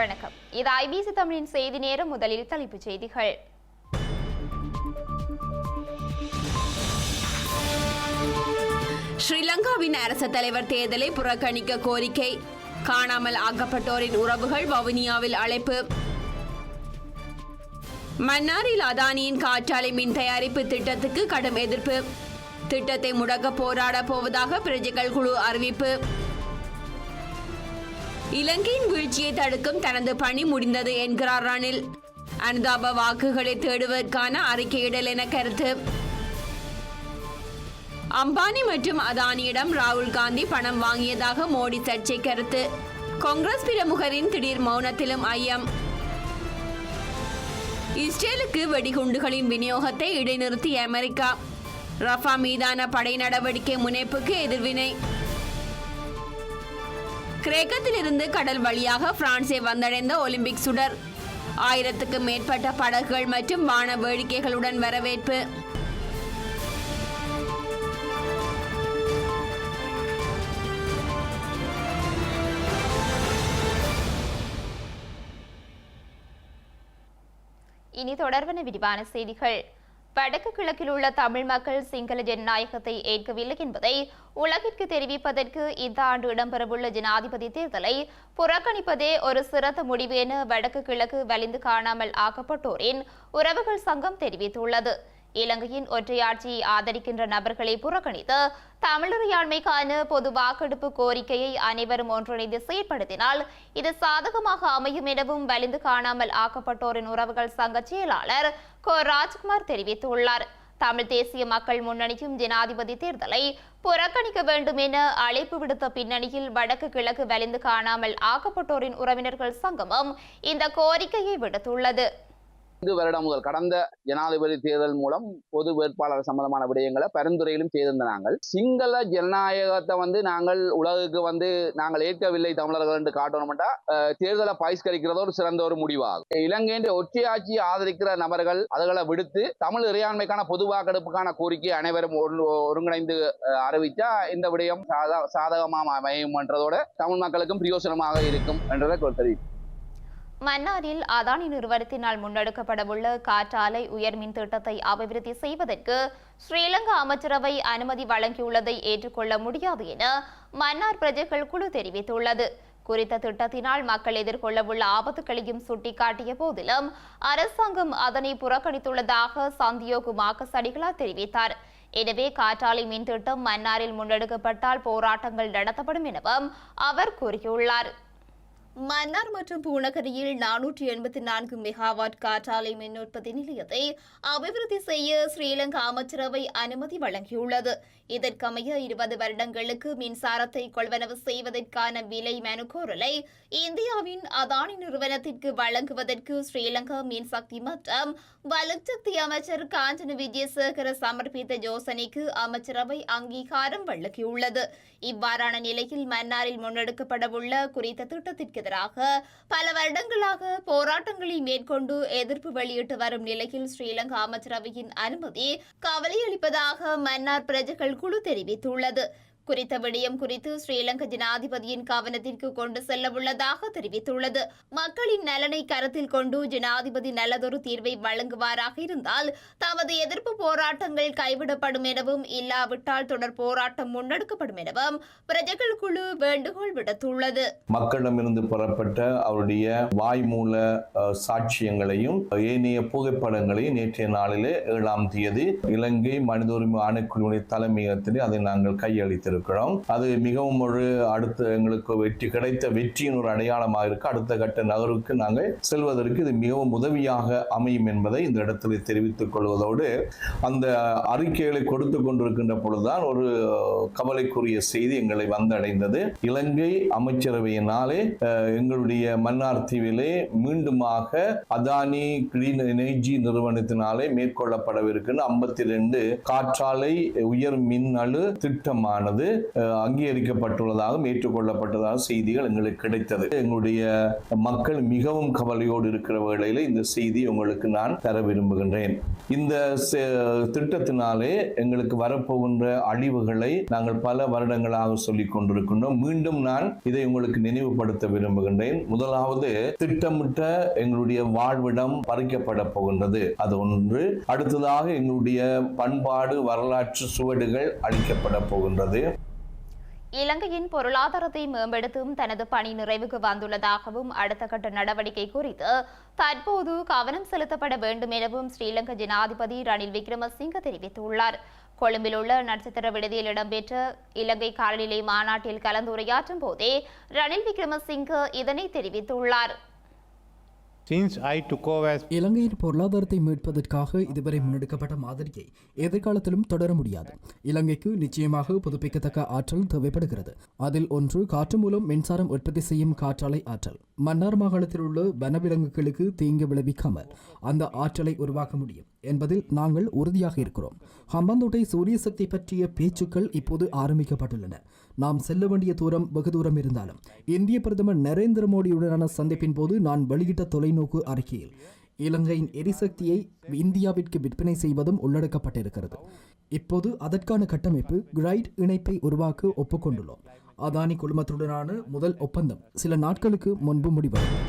வணக்கம். இது ஐபிசி தமிழின் செய்தி நேரம். முதலில் தலைப்புச் செய்திகள். ஸ்ரீலங்காவின் அரச தலைவர் தேர்தலை புறக்கணிக்க கோரிக்கை. காணாமல் ஆக்கப்பட்டோரின் உறவுகள் வவுனியாவில் அழைப்பு. மன்னாரில் அதானியின் காற்றாலை மின் தயாரிப்பு திட்டத்துக்கு கடும் எதிர்ப்பு. திட்டத்தை முடக்க போராட போவதாக பிரஜைகள் குழு அறிவிப்பு. இலங்கையின் வீழ்ச்சியை தடுக்கும் தனது பணி முடிந்தது என்கிறார் ரணில். அனுதாப வாக்குகளை தேடுவதற்கான அறிக்கையிடல் என கருத்து. அம்பானி மற்றும் அதானியிடம் ராகுல் காந்தி பணம் வாங்கியதாக மோடி சர்ச்சை கருத்து. காங்கிரஸ் பிரமுகரின் திடீர் மௌனத்திலும் ஐயம். இஸ்ரேலுக்கு வெடிகுண்டுகளின் விநியோகத்தை இடைநிறுத்திய அமெரிக்கா. ரஃபா மீதான படை நடவடிக்கை முனைப்புக்கு எதிர்வினை. கிரேக்கத்திலிருந்து கடல் வழியாக பிரான்சை வந்தடைந்த ஒலிம்பிக் சுடர். ஆயிரத்துக்கு மேற்பட்ட படகுகள் மற்றும் வான வேடிக்கைகளுடன் வரவேற்பு. இனி தொடர்பான விரிவான செய்திகள். வடக்கு கிழக்கில் உள்ள தமிழ் மக்கள் சிங்கள ஜனநாயகத்தை ஏற்கவில்லை என்பதை உலகிற்கு தெரிவிப்பதற்கு இந்த ஆண்டு இடம்பெறவுள்ள ஜனாதிபதி தேர்தலை புறக்கணிப்பதே ஒரு சிறந்த முடிவு என வடக்கு கிழக்கு வலிந்து காணாமல் ஆக்கப்பட்டோரின் உறவுகள் சங்கம் தெரிவித்துள்ளது. இலங்கையின் ஒற்றையாட்சியை ஆதரிக்கின்ற நபர்களை புறக்கணித்து தமிழறியாண்மைக்கான பொது வாக்கெடுப்பு கோரிக்கையை அனைவரும் ஒன்றிணைந்து செயற்படுத்தினால் இது சாதகமாக அமையும் எனவும் வலிந்து காணாமல் ஆக்கப்பட்டோரின் உறவுகள் சங்க செயலாளர் கோ. ராஜ்குமார் தெரிவித்துள்ளார். தமிழ் தேசிய மக்கள் முன்னணியும் ஜனாதிபதி தேர்தலை புறக்கணிக்க வேண்டும் என அழைப்பு விடுத்த பின்னணியில் வடக்கு கிழக்கு வலிந்து காணாமல் ஆக்கப்பட்டோரின் உறவினர்கள் சங்கமம் இந்த கோரிக்கையை விடுத்துள்ளது. இது வருடம் முதல் கடந்த ஜனாதிபதி தேர்தல் மூலம் பொது வேட்பாளர் சம்பந்தமான விடயங்களை பரிந்துரையிலும் செய்திருந்த நாங்கள். சிங்கள ஜனநாயகத்தை வந்து நாங்கள் உலகுக்கு வந்து நாங்கள் ஏற்கவில்லை தமிழர்கள் என்று காட்டணும்டா தேர்தலை பகிஷ்கரிக்கிறது ஒரு சிறந்த ஒரு முடிவாகும். இலங்கையின் ஒற்றையாட்சியை ஆதரிக்கிற நபர்கள் அதுகளை விடுத்து தமிழ் இறையாண்மைக்கான பொது வாக்கெடுப்புக்கான கோரிக்கை அனைவரும் ஒரு- ஒருங்கிணைந்து அறிவித்தா அறிவிச்சா இந்த விடயம் சாதகமாக அமையும் என்றதோட தமிழ் மக்களுக்கும் பிரயோசனமாக இருக்கும் என்றதை தெரிவித்து மன்னாரில் அதானி நிறுவனத்தினால் முன்னெடுக்கப்படவுள்ள காற்றாலை உயர்மின் திட்டத்தை அபிவிருத்தி செய்வதற்கு ஸ்ரீலங்கா அமைச்சரவை அனுமதி வழங்கியுள்ளதை ஏற்றுக்கொள்ள முடியாது என மன்னார் பிரஜைகள் குழு தெரிவித்துள்ளது. குறித்த திட்டத்தினால் மக்கள் எதிர்கொள்ளவுள்ள ஆபத்துகளையும் சுட்டிக்காட்டிய போதிலும் அரசாங்கம் அதனை புறக்கணித்துள்ளதாக சந்தியோகு மாக்கசடிகளா தெரிவித்தார். எனவே காற்றாலை மின் திட்டம் மன்னாரில் முன்னெடுக்கப்பட்டால் போராட்டங்கள் நடத்தப்படும் எனவும் அவர் கூறியுள்ளார். மன்னார் மற்றும் பூநகரியில் நானூற்றி எண்பத்தி நான்கு மெகாவாட் காற்றாலை மின் உற்பத்தி நிலையத்தை அபிவிருத்தி செய்ய ஸ்ரீலங்கா அமைச்சரவை அனுமதி வழங்கியுள்ளது. இதற்கமைய இருபது வருடங்களுக்கு மின்சாரத்தை கொள்வனவு செய்வதற்கான விலை மனுக்கோரலை இந்தியாவின் அதானி நிறுவனத்திற்கு வழங்குவதற்கு ஸ்ரீலங்கா மின்சக்தி மற்றும் வலுசக்தி அமைச்சர் காஞ்சன விஜயசேகர சமர்ப்பித்த யோசனைக்கு அமைச்சரவை அங்கீகாரம் வழங்கியுள்ளது. இவ்வாறான நிலையில் மன்னாரில் முன்னெடுக்கப்படவுள்ள குறித்த திட்டத்திற்கு எதிராக பல வருடங்களாக போராட்டங்களை மேற்கொண்டு எதிர்ப்பு வெளியிட்டு வரும் நிலையில் ஸ்ரீலங்கா அமைச்சரவையின் அனுமதி கவலையளிப்பதாக மன்னார் பிரஜைகள் குழு தெரிவித்துள்ளது. குறித்த விடயம் குறித்து ஸ்ரீலங்கா ஜனாதிபதியின் கவனத்திற்கு கொண்டு செல்ல உள்ளதாக தெரிவித்துள்ளது. மக்களின் நலனை கருத்தில் கொண்டு ஜனாதிபதி நல்லதொரு தீர்வை வழங்குவாராக இருந்தால் தமது எதிர்ப்பு போராட்டங்கள் கைவிடப்படும் எனவும் இல்லாவிட்டால் தொடர் போராட்டம் முன்னெடுக்கப்படும் எனவும் பிரஜைகள் குழு வேண்டுகோள் விடுத்துள்ளது. மக்களிடமிருந்து பெறப்பட்ட அவருடைய வாய்மூல சாட்சியங்களையும் ஏனைய புகைப்படங்களையும் நேற்றைய நாளிலே ஏழாம் தேதி இலங்கை மனித உரிமை ஆணைக்குழுவின் தலைமையகத்திலே அதை நாங்கள் வைத்திருக்கிறோம். அது மிகவும் ஒரு அடுத்த எங்களுக்கு வெற்றி கிடைத்த வெற்றியின் ஒரு அடையாளமாக இருக்கு. அடுத்த கட்ட நகருக்கு நாங்கள் செல்வதற்கு இது மிகவும் உதவியாக அமையும் என்பதை இந்த இடத்தில் தெரிவித்துக் கொள்வதோடு அந்த அறிக்கைகளை கொடுத்து கொண்டிருக்கின்ற பொழுதுதான் ஒரு கவலைக்குரிய செய்தி எங்களை வந்தடைந்தது. இலங்கை அமைச்சரவையினாலே எங்களுடைய மன்னார் தீவிலே மீண்டுமாக அதானி கிளீன் எனர்ஜி நிறுவனத்தினாலே மேற்கொள்ளப்படவிருக்கின்ற ஐம்பத்தி ரெண்டு காற்றாலை உயர் மின்னணு திட்டமானது வந்து அங்கீகரிக்கப்பட்டுள்ளதாகவும் ஏற்றுக்கொள்ளப்பட்டதாக செய்திகள் எங்களுக்கு கிடைத்தது. எங்களுடைய மக்கள் மிகவும் கவலையோடு இருக்கிற வேளையில் இந்த செய்தி உங்களுக்கு நான் தர விரும்புகின்றேன். இந்த திட்டத்தினாலே எங்களுக்கு வரப்போகின்ற அழிவுகளை நாங்கள் பல வருடங்களாக சொல்லிக் கொண்டிருக்கின்றோம். மீண்டும் நான் இதை உங்களுக்கு நினைவுபடுத்த விரும்புகின்றேன். முதலாவது திட்டமிட்ட எங்களுடைய வாழ்விடம் பறிக்கப்பட போகின்றது. அது ஒன்று. அடுத்ததாக எங்களுடைய பண்பாடு வரலாற்று சுவடுகள் அழிக்கப்பட போகின்றது. இலங்கையின் பொருளாதாரத்தை மேம்படுத்தும் தனது பணி நிறைவுக்கு வந்துள்ளதாகவும் அடுத்த கட்ட நடவடிக்கை குறித்து தற்போது கவனம் செலுத்தப்பட வேண்டும் எனவும் ஸ்ரீலங்கா ஜனாதிபதி ரணில் விக்ரமசிங்க தெரிவித்துள்ளார். கொழும்பில் உள்ள நட்சத்திர விடுதியில் இடம்பெற்ற இலங்கை காலநிலை மாநாட்டில் கலந்துரையாற்றும் போதே ரணில் விக்ரமசிங்க இதனை தெரிவித்துள்ளார். இலங்கையின் பொருளாதாரத்தை மீட்பதற்காக இதுவரை முன்னெடுக்கப்பட்ட மாதிரியை எதிர்காலத்திலும் தொடர முடியாது. இலங்கைக்கு நிச்சயமாக புதுப்பிக்கத்தக்க ஆற்றல் தேவைப்படுகிறது. அதில் ஒன்று காற்று மூலம் மின்சாரம் உற்பத்தி செய்யும் காற்றாலை ஆற்றல். மன்னார் மாகாணத்தில் உள்ள வனவிலங்குகளுக்கு தீங்கு விளைவிக்காமல் அந்த ஆற்றலை உருவாக்க முடியும் என்பதில் நாங்கள் உறுதியாக இருக்கிறோம். ஹம்பந்தோட்டை சூரிய சக்தி பற்றிய பேச்சுக்கள் இப்போது ஆரம்பிக்கப்பட்டுள்ளன. நாம் செல்ல வேண்டிய தூரம் வெகு தூரம் இருந்தாலும் இந்திய பிரதமர் நரேந்திர மோடியுடனான சந்திப்பின் போது நான் வெளியிட்ட தொலைநோக்கு அறிக்கையில் இலங்கையின் எரிசக்தியை இந்தியாவிற்கு விற்பனை செய்வதும் உள்ளடக்கப்பட்டிருக்கிறது. இப்போது அதற்கான கட்டமைப்பு கிரைட் இணைப்பை உருவாக்க ஒப்புக்கொண்டுள்ளோம். அதானி குழுமத்துடனான முதல் ஒப்பந்தம் சில நாட்களுக்கு முன்பு முடிவடைந்தது.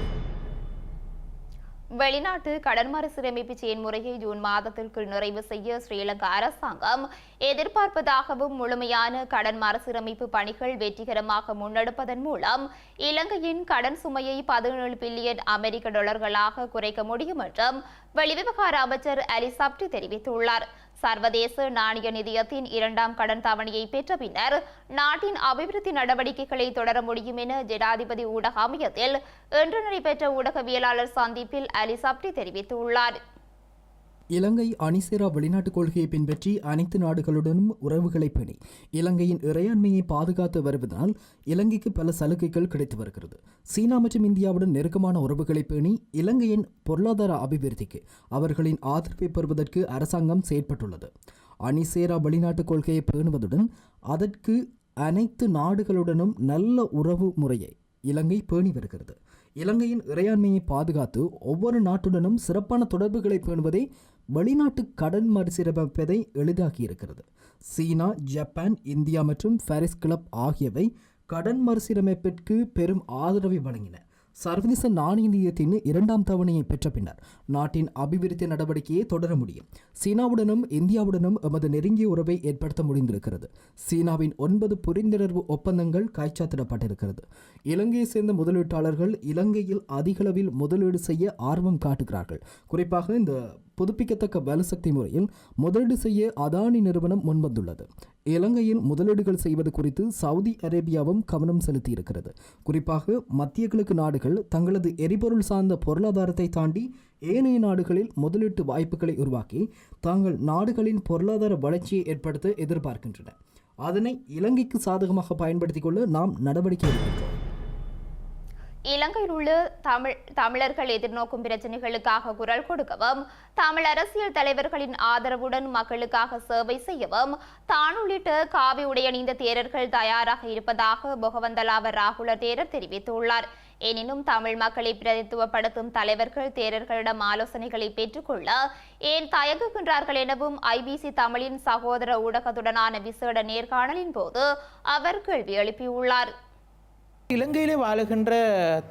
வெளிநாட்டு கடன் மறுசீரமைப்பு செயல்முறையை ஜூன் மாதத்திற்குள் நிறைவு செய்ய ஸ்ரீலங்கா அரசாங்கம் எதிர்பார்ப்பதாகவும் முழுமையான கடன் மறுசீரமைப்பு பணிகள் வெற்றிகரமாக முன்னெடுப்பதன் மூலம் இலங்கையின் கடன் சுமையை பதினேழு பில்லியன் அமெரிக்க டாலர்களாக குறைக்க முடியும் என்றும் வெளிவிவகார அமைச்சர் அலிசாப்டி தெரிவித்துள்ளார். சர்வதேச நாணய நிதியத்தின் இரண்டாம் கடன் தவணையை பெற்ற பின்னர் நாட்டின் அபிவிருத்தி நடவடிக்கைகளை தொடர முடியும் என ஜனாதிபதி ஊடக அமையத்தில் இன்று நடைபெற்ற ஊடகவியலாளர் சந்திப்பில் அலிசாப்டி தெரிவித்துள்ளார். இலங்கை அணிசேரா வெளிநாட்டுக் கொள்கையை பின்பற்றி அனைத்து நாடுகளுடனும் உறவுகளை பேணி இலங்கையின் இறையாண்மையை பாதுகாத்து வருவதனால் இலங்கைக்கு பல சலுகைகள் கிடைத்து வருகிறது. சீனா மற்றும் இந்தியாவுடன் நெருக்கமான உறவுகளை பேணி இலங்கையின் பொருளாதார அபிவிருத்திக்கு அவர்களின் ஆதரவை பெறுவதற்கு அரசாங்கம் செயற்பட்டுள்ளது. அணிசேரா வெளிநாட்டுக் கொள்கையை பேணுவதுடன் அதற்கு அனைத்து நாடுகளுடனும் நல்ல உறவு முறையை இலங்கை பேணி வருகிறது. இலங்கையின் இறையாண்மையை பாதுகாத்து ஒவ்வொரு நாட்டுடனும் சிறப்பான தொடர்புகளை பேணுவதே வெளிநாட்டு கடன் மறுசீரமைப்பதை எளிதாக்கியிருக்கிறது. சீனா ஜப்பான் இந்தியா மற்றும் பாரிஸ் கிளப் ஆகியவை கடன் மறுசீரமைப்பிற்கு பெரும் ஆதரவை வழங்கின. சர்வதேச நாணயத்தின் இரண்டாம் தவணையை பெற்ற பின்னர் நாட்டின் அபிவிருத்தி நடவடிக்கையை தொடர முடியும். சீனாவுடனும் இந்தியாவுடனும் எமது நெருங்கிய உறவை ஏற்படுத்த முடிந்திருக்கிறது. சீனாவின் ஒன்பது புரிந்துணர்வு ஒப்பந்தங்கள் காய்ச்சாத்திடப்பட்டிருக்கிறது இலங்கையை சேர்ந்த முதலீட்டாளர்கள் இலங்கையில் அதிகளவில் முதலீடு செய்ய ஆர்வம் காட்டுகிறார்கள். குறிப்பாக இந்த புதுப்பிக்கத்தக்க வலுசக்தி முறையில் முதலீடு செய்ய அதானி நிறுவனம் முன்வந்துள்ளது. இலங்கையில் முதலீடுகள் செய்வது குறித்து சவுதி அரேபியாவும் கவனம் செலுத்தியிருக்கிறது. குறிப்பாக மத்திய கிழக்கு நாடுகள் தங்களது எரிபொருள் சார்ந்த பொருளாதாரத்தை தாண்டி ஏனைய நாடுகளில் முதலீட்டு வாய்ப்புகளை உருவாக்கி தாங்கள் நாடுகளின் பொருளாதார வளர்ச்சியை ஏற்படுத்த எதிர்பார்க்கின்றன. அதனை இலங்கைக்கு சாதகமாக பயன்படுத்திக் கொள்ள நாம் நடவடிக்கை எடுக்கின்றோம் இலங்கையில் உள்ள தமிழ் தமிழர்கள் எதிர்நோக்கும் பிரச்சனைகளுக்காக குரல் கொடுக்கவும் தமிழ் அரசியல் தலைவர்களின் ஆதரவுடன் மக்களுக்காக சேவை செய்யவும் தான் உள்ளிட்ட காவி உடையணிந்த தேரர்கள் தயாராக இருப்பதாக பொகவந்தலாவ ராகுல தேரர் தெரிவித்துள்ளார். எனினும் தமிழ் மக்களை பிரதித்துவப்படுத்தும் தலைவர்கள் தேரர்களிடம் ஆலோசனைகளை பெற்றுக்கொள்ள ஏன் தயங்குகின்றார்கள் எனவும் ஐபிசி தமிழின் சகோதர ஊடகத்துடனான விசேட நேர்காணலின் போது அவர் கேள்வி எழுப்பியுள்ளார். இலங்கையிலே வாழுகின்ற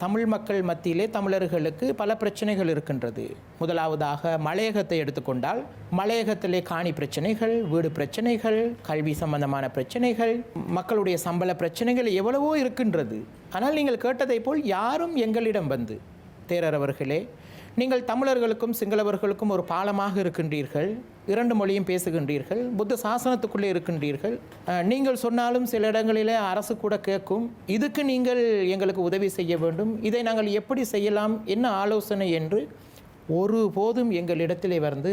தமிழ் மக்கள் மத்தியிலே தமிழர்களுக்கு பல பிரச்சனைகள் இருக்கின்றது. முதலாவதாக மலையகத்தை எடுத்துக்கொண்டால் மலையகத்திலே காணி பிரச்சனைகள் வீடு பிரச்சனைகள் கல்வி சம்பந்தமான பிரச்சனைகள் மக்களுடைய சம்பள பிரச்சனைகள் எவ்வளவோ இருக்கின்றது. ஆனால் நீங்கள் கேட்டதைப் போல் யாரும் எங்களிடம் வந்து தேரர் அவர்களே நீங்கள் தமிழர்களுக்கும் சிங்களவர்களுக்கும் ஒரு பாலமாக இருக்கின்றீர்கள். இரண்டு மொழியும் பேசுகின்றீர்கள் புத்த சாசனத்துக்குள்ளே இருக்கின்றீர்கள். நீங்கள் சொன்னாலும் சில இடங்களிலே அரசு கூட கேட்கும் இதுக்கு நீங்கள் எங்களுக்கு உதவி செய்ய வேண்டும் இதை நாங்கள் எப்படி செய்யலாம் என்ன ஆலோசனை என்று ஒருபோதும் எங்களிடத்திலே வந்து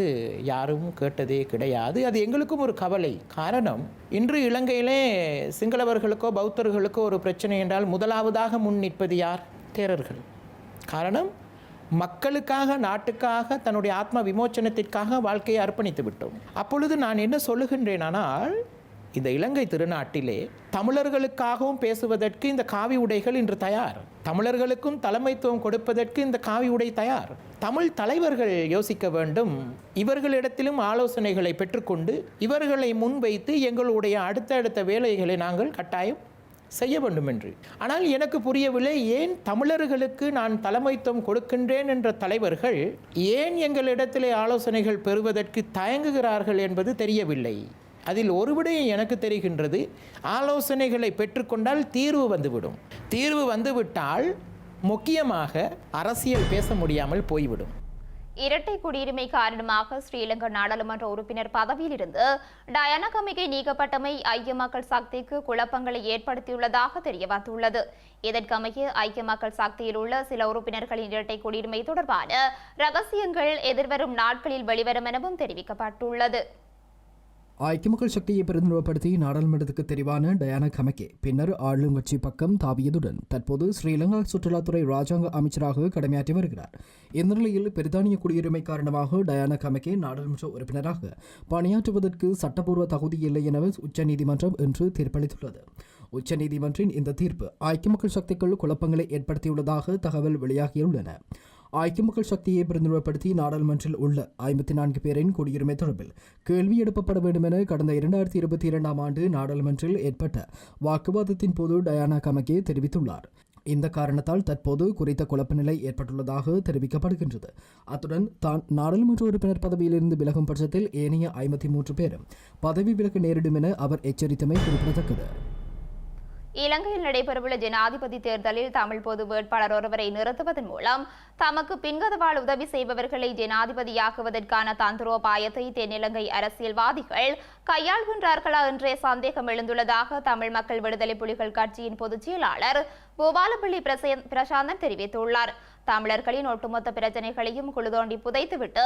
யாரும் கேட்டதே கிடையாது. அது எங்களுக்கும் ஒரு கவலை. காரணம் இன்று இலங்கையிலே சிங்களவர்களுக்கோ பௌத்தர்களுக்கோ ஒரு பிரச்சனை என்றால் முதலாவதாக முன் நிற்பது யார்? தேரர்கள். காரணம் மக்களுக்காக நாட்டுக்காக தன்னுடைய ஆத்ம விமோச்சனத்திற்காக வாழ்க்கையை அர்ப்பணித்து விட்டோம். அப்பொழுது நான் என்ன சொல்லுகின்றேனானால் இந்த இலங்கை திருநாட்டிலே தமிழர்களுக்காகவும் பேசுவதற்கு இந்த காவி உடைகள் இன்று தயார். தமிழர்களுக்கும் தலைமைத்துவம் கொடுப்பதற்கு இந்த காவி உடை தயார். தமிழ் தலைவர்கள் யோசிக்க வேண்டும். இவர்களிடத்திலும் ஆலோசனைகளை பெற்றுக்கொண்டு இவர்களை முன்வைத்து எங்களுடைய அடுத்தடுத்த வேலைகளை நாங்கள் கட்டாயம் செய்ய வேண்டும் என்று ஆனால் எனக்கு புரியவில்லை ஏன் தமிழர்களுக்கு நான் தலைமைத்துவம் கொடுக்கின்றேன் என்ற தலைவர்கள் ஏன் எங்களிடத்திலே ஆலோசனைகள் பெறுவதற்கு தயங்குகிறார்கள் என்பது தெரியவில்லை. அதில் ஒரு விடயம் எனக்கு தெரிகின்றது ஆலோசனைகளை பெற்றுக்கொண்டால் தீர்வு வந்துவிடும். தீர்வு வந்துவிட்டால் முக்கியமாக அரசியல் பேச முடியாமல் போய்விடும். இரட்டை குடியுரிமை காரணமாக ஸ்ரீலங்கா நாடாளுமன்ற உறுப்பினர் பதவியிலிருந்து டயானா கமிகை நீக்கப்பட்டமை ஐக்கிய மக்கள் சக்திக்கு குழப்பங்களை ஏற்படுத்தியுள்ளதாக தெரியவந்துள்ளது. இதற்கமைய ஐக்கிய மக்கள் சக்தியில் உள்ள சில உறுப்பினர்களின் இரட்டை குடியுரிமை தொடர்பான ரகசியங்கள் எதிர்வரும் நாட்களில் வெளிவரும் எனவும் தெரிவிக்கப்பட்டுள்ளது. ஐக்கிய மக்கள் சக்தியை பிரதிநிதிப்படுத்தி நாடாளுமன்றத்துக்கு தெரிவான டயானா கமக்கே பின்னர் ஆளும் கட்சி பக்கம் தாவியதுடன் தற்போது ஸ்ரீலங்கா சுற்றுலாத்துறை ராஜாங்க அமைச்சராக கடமையாற்றி வருகிறார். இந்த நிலையில் பிரித்தானிய குடியுரிமை காரணமாக டயானா கமக்கே நாடாளுமன்ற உறுப்பினராக பணியாற்றுவதற்கு சட்டப்பூர்வ தகுதி இல்லை என உச்சநீதிமன்றம் இன்று தீர்ப்பளித்துள்ளது. உச்சநீதிமன்றின் இந்த தீர்ப்பு ஐக்கிய மக்கள் சக்திக்குள் குழப்பங்களை ஏற்படுத்தியுள்ளதாக தகவல் வெளியாகியுள்ளன. ஐக்கிய மக்கள் சக்தியை பிரதிநிதிப்படுத்தி நாடாளுமன்றில் உள்ள ஐம்பத்தி நான்கு பேரின் குடியுரிமை தொடர்பில் கேள்வி எழுப்பப்பட வேண்டும் என கடந்த இரண்டாயிரத்தி இருபத்தி இரண்டாம் ஆண்டு நாடாளுமன்றில் ஏற்பட்ட வாக்குவாதத்தின் போது டயானா கமகே தெரிவித்துள்ளார். இந்த காரணத்தால் தற்போது குறித்த குழப்ப நிலை ஏற்பட்டுள்ளதாக தெரிவிக்கப்படுகின்றது. அத்துடன் தான் நாடாளுமன்ற உறுப்பினர் பதவியிலிருந்து விலகும் பட்சத்தில் ஏனைய ஐம்பத்தி மூன்று பேரும் பதவி விலக நேரிடும் என அவர் எச்சரித்தமை குறிப்பிடத்தக்கது. இலங்கையில் நடைபெறவுள்ள ஜனாதிபதி தேர்தலில் தமிழ் பொது வேட்பாளர் ஒருவரை நிறுத்துவதன் மூலம் தமக்கு பின்கதவால் உதவி செய்பவர்களை ஜனாதிபதியாக்குவதற்கான தந்திரோபாயத்தை தென்னிலங்கை அரசியல்வாதிகள் கையாள்கின்றார்களா என்றே சந்தேகம் எழுந்துள்ளதாக தமிழ் மக்கள் விடுதலை புலிகள் கட்சியின் பொதுச் செயலாளர் கோபாலபள்ளி பிரசாந்தன் தெரிவித்துள்ளார். தமிழர்களின் ஒட்டுமொத்த பிரச்சனைகளையும் குழுதோண்டி புதைத்துவிட்டு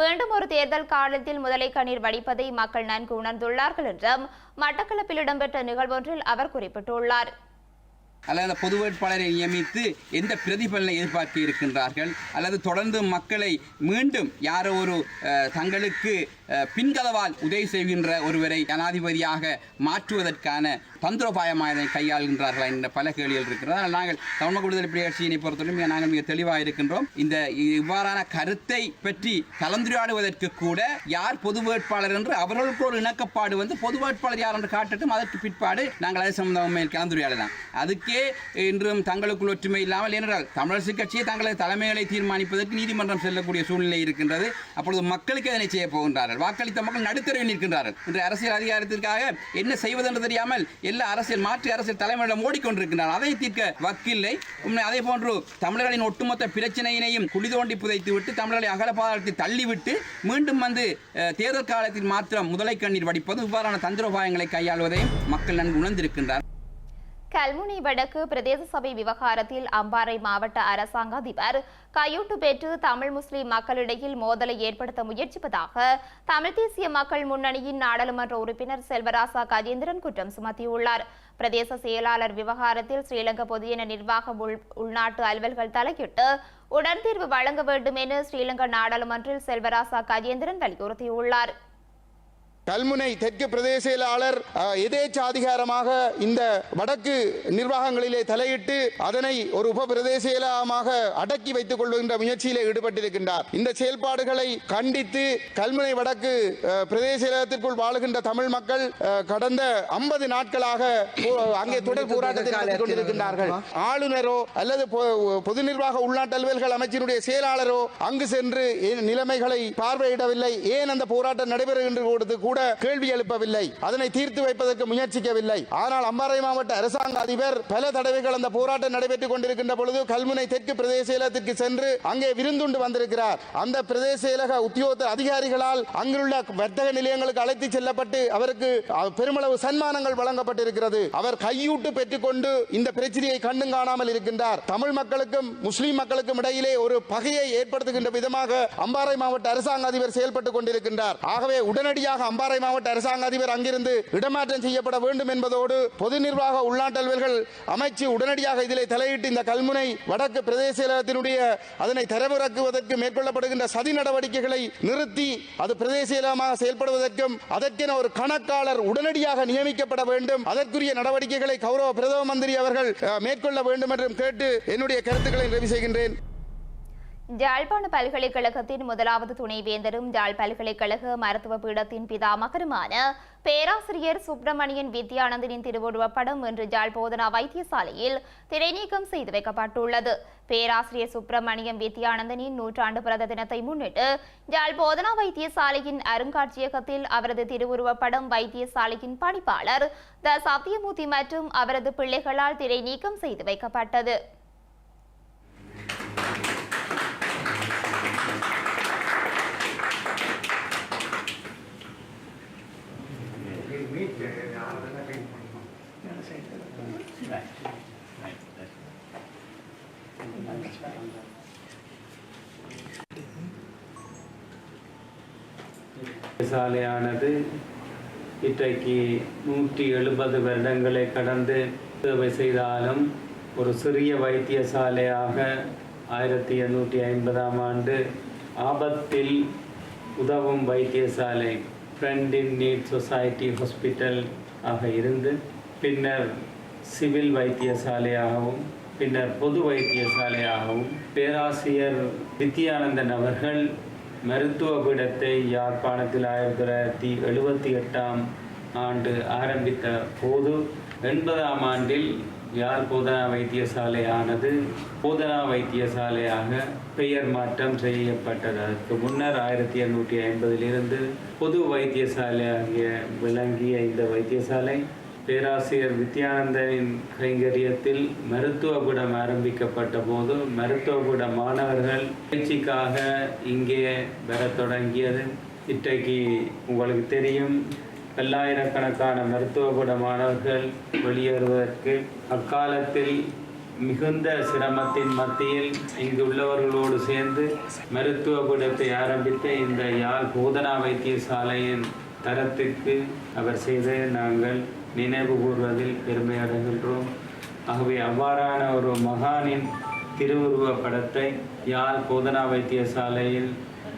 மீண்டும் ஒரு தேர்தல் காலத்தில் முதலை கண்ணீர் வடிப்பதை மக்கள் நன்கு உணர்ந்துள்ளார்கள் என்றும் மட்டக்களப்பில் இடம்பெற்ற நிகழ்வொன்றில் அவர் குறிப்பிட்டுள்ளார். அல்லது பொது வேட்பாளரை நியமித்து எந்த பிரதிபலனை எதிர்பார்த்து இருக்கின்றார்கள்? அல்லது தொடர்ந்து மக்களை மீண்டும் யாரோ ஒரு தங்களுக்கு பின்கதவால் உதவி செய்கின்ற ஒருவரை ஜனாதிபதியாக மாற்றுவதற்கான தந்திரோபாயமாக இதை கையாளுகின்றார்களா என்ற பல கேள்விகள் இருக்கிறது. நாங்கள் தமிழ் மக்கள் விடுதலை புலிகள் கட்சியினை நாங்கள் மிக தெளிவாக இருக்கின்றோம் இந்த இவ்வாறான கருத்தை பற்றி கலந்துரையாடுவதற்கு கூட யார் பொது வேட்பாளர் என்று அவர்களுக்கு ஒரு இணக்கப்பாடு வந்து பொது வேட்பாளர் யார் என்று காட்டட்டும். அதற்கு பிற்பாடு நாங்கள் அது சம்பந்தமாக கலந்துரையாடலாம். அதுக்கே இன்றும் தங்களுக்குள் ஒற்றுமை இல்லாமல் ஏனென்றால் தமிழரசு கட்சியை தங்களது தலைமைகளை தீர்மானிப்பதற்கு நீதிமன்றம் செல்லக்கூடிய சூழ்நிலை இருக்கின்றது. அப்பொழுது மக்களுக்கு அதனை செய்ய போகின்றார்கள்? வாக்களித்த மக்கள் நடுத்தரவில் நிற்கின்றார்கள். இன்று அரசியல் அதிகாரத்திற்காக என்ன செய்வது என்று தெரியாமல் எல்லா அரசியல் மாற்று அரசியல் தலைமையிடம் ஓடிக்கொண்டிருக்கின்றனர் அதை தீர்க்க வக்கில்லை. உண்மை அதே போன்று தமிழர்களின் ஒட்டுமொத்த பிரச்சனையினையும் குழி தோண்டி புதைத்துவிட்டு தமிழர்களை அகல தள்ளிவிட்டு மீண்டும் வந்து தேர்தல் காலத்தில் மாத்திரம் முதலை கண்ணீர் வடிப்பது இவ்வாறான தந்திரோபாயங்களை கையாள்வதையும் மக்கள் நன்கு உணர்ந்திருக்கின்றார் கல்முனை வடக்கு பிரதேச சபை விவகாரத்தில் அம்பாறை மாவட்ட அரசாங்க அதிபர் கையூட்டு பெற்று தமிழ் முஸ்லிம் மக்களிடையில் மோதலை ஏற்படுத்த முயற்சிப்பதாக தமிழ் தேசிய மக்கள் முன்னணியின் நாடாளுமன்ற உறுப்பினர் செல்வராசா கஜேந்திரன் குற்றம் சுமத்தியுள்ளார். பிரதேச செயலாளர் விவகாரத்தில் ஸ்ரீலங்கா பொதுஜன நிர்வாகம் உள் உள்நாட்டு அலுவல்கள் தலையிட்டு உடன்தீர்வு வழங்க வேண்டும் என ஸ்ரீலங்கா நாடாளுமன்றில் செல்வராசா கஜேந்திரன் வலியுறுத்தியுள்ளார். கல்முனை தெற்கு பிரதேச செயலாளர் எதேச்சாதிகாரமாக இந்த வடக்கு நிர்வாகங்களிலே தலையிட்டு அதனை ஒரு உப பிரதேச செயலகமாக அடக்கி வைத்துக் கொள்கின்ற முயற்சியிலே ஈடுபட்டிருக்கின்றார். இந்த செயல்பாடுகளை கண்டித்து கல்முனை வடக்கு பிரதேச செயலகத்திற்குள் வாழுகின்ற தமிழ் மக்கள் கடந்த ஐம்பது நாட்களாக அங்கே தொடர் போராட்டத்தை நடத்திக் கொண்டிருக்கின்றார்கள். ஆளுநரோ அல்லது பொது நிர்வாக உள்நாட்டு அலுவல்கள் அமைச்சினுடைய செயலாளரோ அங்கு சென்று நிலைமைகளை பார்வையிடவில்லை. ஏன் அந்த போராட்டம் நடைபெறுகின்ற கூட கேள்வி எழுப்பவில்லை. அதனை தீர்த்து வைப்பதற்கு முயற்சிக்கவில்லை. ஆனால் அம்பாறை மாவட்ட அரசாங்க அதிபர் பல தடவைகள் அந்த போராட்டம் நடைபெற்றுக் கொண்டிருக்கின்ற பொழுது கல்முனை தெற்கு பிரதேச செயலகத்திற்கு சென்று அங்கே விருந்துண்டு வந்திருக்கிறார். அந்த பிரதேச செயலக உத்தியோக அதிகாரிகளால் அங்குள்ள வர்த்தக நிலையங்களுக்கு அழைத்து செல்லப்பட்டு அவருக்கு பெருமளவு சன்மானங்கள் வழங்கப்பட்டிருக்கிறது. அவர் கையூட்டு பெற்றுக்கொண்டு இந்த பிரச்சனையை கண்டும் காணாமல் இருக்கின்றார். தமிழ் மக்களுக்கும் முஸ்லிம் மக்களுக்கும் இடையிலே ஒரு பகையை ஏற்படுத்துகின்ற விதமாக அம்பாறை மாவட்ட அரசாங்க அதிபர் செயல்பட்டுக் கொண்டிருக்கின்றார். ஆகவே உடனடியாக அம்பாறை அம்பாறை மாவட்ட அரசாங்க அதிபர் அங்கிருந்து இடமாற்றம் செய்யப்பட வேண்டும் என்பதோடு பொது நிர்வாக உள்நாட்டல்வர்கள் அமைச்சு உடனடியாக இதிலே தலையிட்டு இந்த கல்முனை வடக்கு பிரதேச செயலகத்தினுடைய அதனை தரவிறக்குவதற்கு மேற்கொள்ளப்படுகின்ற சதி நடவடிக்கைகளை நிறுத்தி அது பிரதேச செயலகமாக செயல்படுவதற்கும் அதற்கென ஒரு கணக்காளர் உடனடியாக நியமிக்கப்பட வேண்டும். அதற்குரிய நடவடிக்கைகளை கௌரவ பிரதம மந்திரி அவர்கள் மேற்கொள்ள வேண்டும் என்றும் கேட்டு என்னுடைய கருத்துக்களை நிறைவு செய்கின்றேன். யாழ்ப்பாண பல்கலைக்கழகத்தின் முதலாவது துணைவேந்தரும் யாழ் பல்கலைக்கழக மருத்துவ பீடத்தின் பிதாமகருமான பேராசிரியர் சுப்பிரமணியன் வித்யானந்தனின் திருவுருவப்படம் இன்று யாழ் போதனா வைத்தியசாலையில் திரைநீக்கம் செய்து வைக்கப்பட்டுள்ளது. பேராசிரியர் சுப்பிரமணியம் வித்யானந்தனின் நூற்றாண்டு பிறந்த தினத்தை முன்னிட்டு யாழ் போதனா வைத்தியசாலையின் அருங்காட்சியகத்தில் அவரது திருவுருவப்படம் வைத்தியசாலையின் பணிப்பாளர் த சத்தியமூர்த்தி மற்றும் அவரது பிள்ளைகளால் திரைநீக்கம் செய்து வைக்கப்பட்டது. சாலையானது இன்றைக்கு நூற்றி எழுபது வருடங்களை கடந்து சேவை செய்தாலும் ஒரு சிறிய வைத்தியசாலையாக ஆயிரத்தி எண்ணூற்றி ஐம்பதாம் ஆண்டு ஆபத்தில் உதவும் வைத்தியசாலை friend in need society hospital ஆக இருந்து பின்னர் சிவில் வைத்தியசாலையாகவும் பின்னர் பொது வைத்தியசாலையாகவும் பேராசிரியர் வித்யானந்தன் அவர்கள் மருத்துவ பீடத்தை யாழ்ப்பாணத்தில் ஆயிரத்தி தொள்ளாயிரத்தி எழுபத்தி எட்டாம் ஆண்டு ஆரம்பித்த போது எண்பதாம் ஆண்டில் யாழ் போதனா வைத்தியசாலையானது போதனா வைத்தியசாலையாக பெயர் மாற்றம் செய்யப்பட்டது. அதற்கு முன்னர் ஆயிரத்தி எண்ணூற்றி ஐம்பதிலிருந்து பொது வைத்தியசாலையாகிய விளங்கிய இந்த வைத்தியசாலை பேராசிரியர் வித்யானந்தனின் கைங்கரியத்தில் மருத்துவ கூடம் ஆரம்பிக்கப்பட்ட போது மருத்துவபுட மாணவர்கள் பயிற்சிக்காக இங்கே வரத் தொடங்கியது. இன்றைக்கு உங்களுக்கு தெரியும் பல்லாயிரக்கணக்கான மருத்துவ கூட மாணவர்கள் வெளியேறுவதற்கு அக்காலத்தில் மிகுந்த சிரமத்தின் மத்தியில் இங்கு உள்ளவர்களோடு சேர்ந்து மருத்துவ கூடத்தை ஆரம்பித்த இந்த யாழ் போதனா வைத்தியசாலையின் தரத்துக்கு அவர் செய்த நாங்கள் நினைவு கூறுவதில் பெருமை அடைகின்றோம் ஆகவே அவ்வாறான ஒரு மகானின் திருவுருவ படத்தை யாழ் போதனா வைத்தியசாலையில்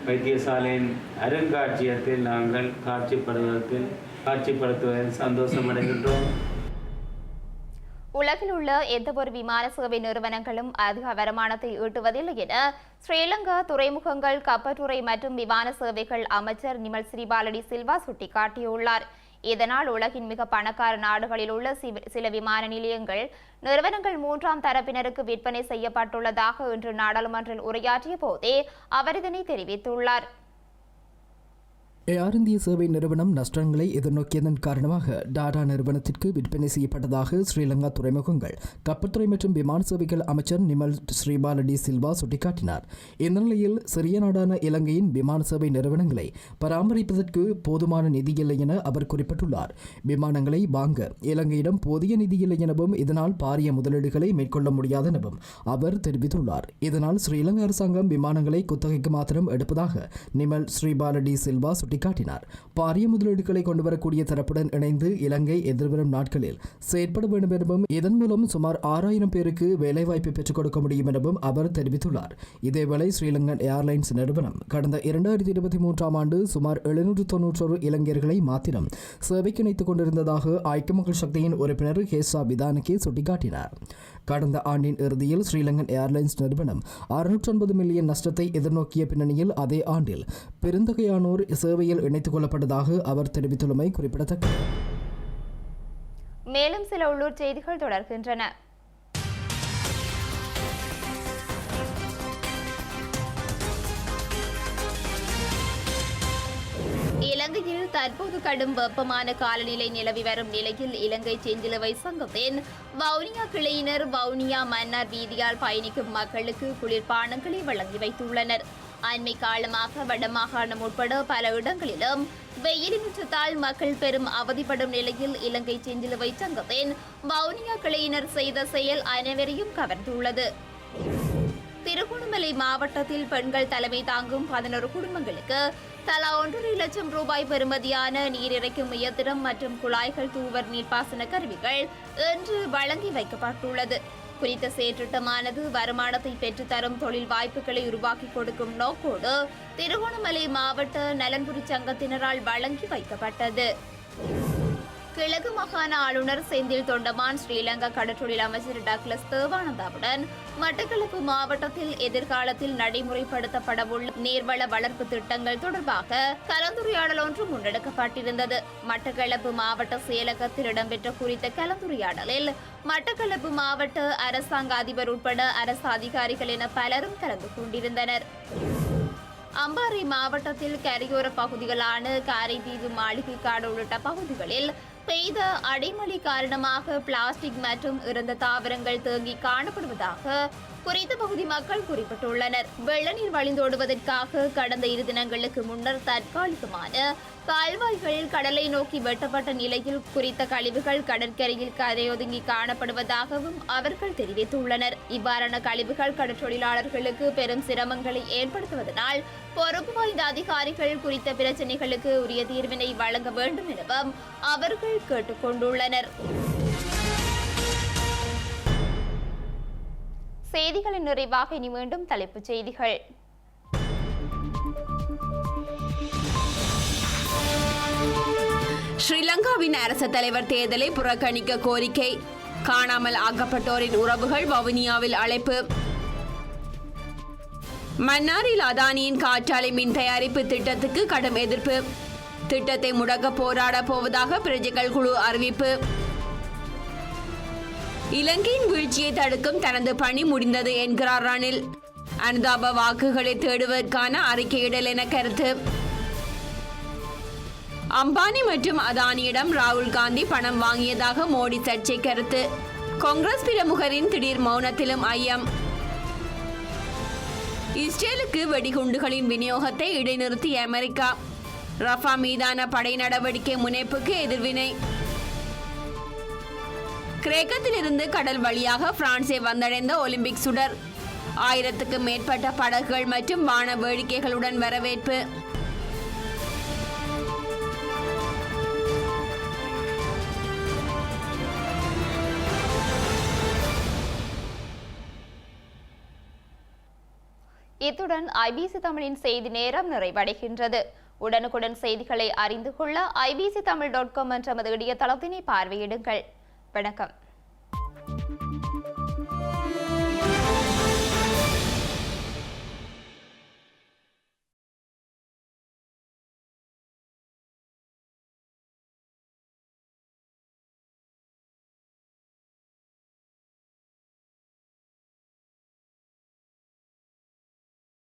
வைத்தியசாலையின் அருங்காட்சியகத்தில் நாங்கள் காட்சிப்படுவதில் காட்சிப்படுத்துவதில் சந்தோஷம் அடைகின்றோம் உலகில் உள்ள எந்தவொரு விமான சேவை நிறுவனங்களும் அதிக வருமானத்தை ஈட்டுவதில்லை என ஸ்ரீலங்கா துறைமுகங்கள் கப்பற்றுறை மற்றும் விமான சேவைகள் அமைச்சர் நிமல் ஸ்ரீபாலடி சில்வா சுட்டிக்காட்டியுள்ளார். இதனால் உலகின் மிக பணக்கார நாடுகளில் உள்ள சில விமான நிலையங்கள் நிறுவனங்கள் மூன்றாம் தரப்பினருக்கு விற்பனை செய்யப்பட்டுள்ளதாக இன்று நாடாளுமன்றில் உரையாற்றிய போதே அவர் இதனை தெரிவித்துள்ளார். ஏர் இந்திய சேவை நிறுவனம் நஷ்டங்களை எதிர்நோக்கியதன் காரணமாக டாடா நிறுவனத்திற்கு விற்பனை செய்யப்பட்டதாக ஸ்ரீலங்கா துறைமுகங்கள் கப்பல்துறை மற்றும் விமான சேவைகள் அமைச்சர் நிமல் ஸ்ரீபாலடி சில்வா சுட்டிக்காட்டினார். இந்த நிலையில் சிறிய நாடான இலங்கையின் விமான சேவை நிறுவனங்களை பராமரிப்பதற்கு போதுமான நிதி இல்லை என அவர் குறிப்பிட்டுள்ளார். விமானங்களை வாங்க இலங்கையிடம் போதிய நிதி இல்லை எனவும் இதனால் பாரிய முதலீடுகளை மேற்கொள்ள முடியாது எனவும் அவர் தெரிவித்துள்ளார். இதனால் ஸ்ரீலங்கா அரசாங்கம் விமானங்களை குத்தகைக்கு மாத்திரம் எடுப்பதாக நிமல் ஸ்ரீபாலடி சில்வா சுட்டிக்காட்டினார். பாரிய முதலீடுகளை கொண்டுவரக்கூடிய தரப்புடன் இணைந்து இலங்கை எதிர்வரும் நாட்களில் செயற்பட வேண்டும் எனவும் இதன் மூலம் சுமார் ஆறாயிரம் பேருக்கு வேலைவாய்ப்பு பெற்றுக் கொடுக்க முடியும் எனவும் அவர் தெரிவித்துள்ளார். இதேவேளை ஸ்ரீலங்கன் ஏர்லைன்ஸ் நிறுவனம் கடந்த இரண்டாயிரத்தி இருபத்தி மூன்றாம் ஆண்டு சுமார் எழுநூற்று தொன்னூற்றொரு இளைஞர்களை மாத்திரம் சேவைக்கு இணைத்துக் கொண்டிருந்ததாக ஐக்கிய மக்கள் சக்தியின் உறுப்பினர் ஹேசா விதானகே சுட்டிக்காட்டினார். கடந்த ஆண்டின் இறுதியில் ஸ்ரீலங்கன் ஏர்லைன்ஸ் நிறுவனம் அறுநூற்றொன்பது மில்லியன் நஷ்டத்தை எதிர்நோக்கிய பின்னணியில் அதே ஆண்டில் பெருந்தகையானோர் சேவையில் இணைத்துக் கொள்ளப்பட்டதாக அவர் தெரிவித்துள்ளமை குறிப்பிடத்தக்கது. மேலும் சில உள்ளூர் செய்திகள் தொடர்கின்றன. இலங்கையில் தற்போது கடும் வெப்பமான காலநிலை நிலவி வரும் நிலையில் இலங்கை செஞ்சிலுவை சங்கத்தின் வவுனியா கிளையினர் வவுனியா மன்னார் வீதியால் பயணிக்கும் மக்களுக்கு குளிர்பானங்களை வழங்கி வைத்துள்ளனர். அண்மை காலமாக வடமாகாணம் உட்பட பல இடங்களிலும் வெயிலின் உச்சத்தால் மக்கள் பெரும் அவதிப்படும் நிலையில் இலங்கை செஞ்சிலுவை சங்கத்தின் வவுனியா கிளையினர் செய்த செயல் அனைவரையும் கவர்ந்துள்ளது. திருகோணமலை மாவட்டத்தில் பெண்கள் தலைமை தாங்கும் பதினோரு குடும்பங்களுக்கு தலா ஒன்றரை லட்சம் ரூபாய் பெறுமதியான நீர் இறைக்கும் இயந்திரம் மற்றும் குழாய்கள் தூவர் நீர்ப்பாசன கருவிகள் இன்று வழங்கி வைக்கப்பட்டுள்ளது. குறித்த செயற்றிட்டமானது வருமானத்தை பெற்றுத்தரும் தொழில் வாய்ப்புகளை உருவாக்கி கொடுக்கும் நோக்கோடு திருகோணமலை மாவட்ட நலன்புரி சங்கத்தினரால் வழங்கி வைக்கப்பட்டது. கிழக்கு மாகாண ஆளுநர் செந்தில் தொண்டமான் ஸ்ரீலங்கா கடற்றொழில் அமைச்சர் டக்ளஸ் தேவானந்தாவுடன் மட்டக்களப்பு மாவட்டத்தில் எதிர்காலத்தில் நடைமுறைப்படுத்தப்படவுள்ள நீர்வள வளர்ப்பு திட்டங்கள் தொடர்பாக கலந்துரையாடல் ஒன்று முன்னெடுக்கப்பட்டிருந்தது. மட்டக்களப்பு மாவட்ட செயலகத்தில் இடம்பெற்ற குறித்த கலந்துரையாடலில் மட்டக்களப்பு மாவட்ட அரசாங்க அதிபர் உட்பட அரசு அதிகாரிகள் என பலரும் கலந்து கொண்டிருந்தனர். அம்பாறை மாவட்டத்தில் கரையோர பகுதிகளான காரைதீவு மாளிகைக்காடு உள்ளிட்ட பகுதிகளில் பெய்த அடைமழை காரணமாக பிளாஸ்டிக் மற்றும் இறந்த தாவரங்கள் தேங்கி காணப்படுவதாக குறித்த பகுதி மக்கள் குறிப்பிட்டுள்ளனர். வெள்ள நீர் வழிந்தோடுவதற்காக கடந்த இரு தினங்களுக்கு முன்னர் தற்காலிகமான கால்வாய்கள் கடலை நோக்கி வெட்டப்பட்ட நிலையில் குறித்த கழிவுகள் கடற்கரையில் கரையொதுங்கி காணப்படுவதாகவும் அவர்கள் தெரிவித்துள்ளனர். இவ்வாறான கழிவுகள் கடற்றொழிலாளர்களுக்கு பெரும் சிரமங்களை ஏற்படுத்துவதனால் பொறுப்பு வாய்ந்த அதிகாரிகள் குறித்த பிரச்சினைகளுக்கு உரிய தீர்வினை வழங்க வேண்டும் எனவும் அவர்கள் கேட்டுக்கொண்டுள்ளனர். செய்திகளின் நிறைவாக இனி மீண்டும் தலைப்புச் செய்திகள். ஸ்ரீலங்காவின் அரச தலைவர் தேர்தலை புறக்கணிக்க கோரிக்கை. காணாமல் ஆக்கப்பட்டோரின் உறவுகள் வவுனியாவில் அழைப்பு. மன்னாரில் அதானியின் காற்றாலை மின் தயாரிப்பு திட்டத்துக்கு கடும் எதிர்ப்பு. திட்டத்தை முடக்க போராட போவதாக பிரஜைகள் குழு அறிவிப்பு. இலங்கையின் வீழ்ச்சியை தடுக்கும் தனது பணி முடிந்தது என்கிறார் ரணில். அனுதாப வாக்குகளை தேடுவதற்கான அறிக்கையிடல் என கருத்து. அம்பானி மற்றும் அதானியிடம் ராகுல் காந்தி பணம் வாங்கியதாக மோடி சர்ச்சை கருத்து. காங்கிரஸ் பிரமுகரின் திடீர் மௌனத்திலும் ஐயம். இஸ்ரேலுக்கு வெடிகுண்டுகளின் விநியோகத்தை இடைநிறுத்திய அமெரிக்கா. ரஃபா மீதான படை நடவடிக்கை முனைப்புக்கு எதிர்வினை. கிரேக்கத்திலிருந்து கடல் வழியாக பிரான்சை வந்தடைந்த ஒலிம்பிக் சுடர். ஆயிரத்துக்கு மேற்பட்ட படகுகள் மற்றும் வான வேடிக்கைகளுடன் வரவேற்பு. இத்துடன் ஐபிசி தமிழின் செய்தி நேரம் நிறைவடைகின்றது. உடனுக்குடன் செய்திகளை அறிந்து கொள்ள ஐபிசி தமிழ் டாட் காம் என்ற நமது இணையதளத்தினை பார்வையிடுங்கள். வணக்கம்.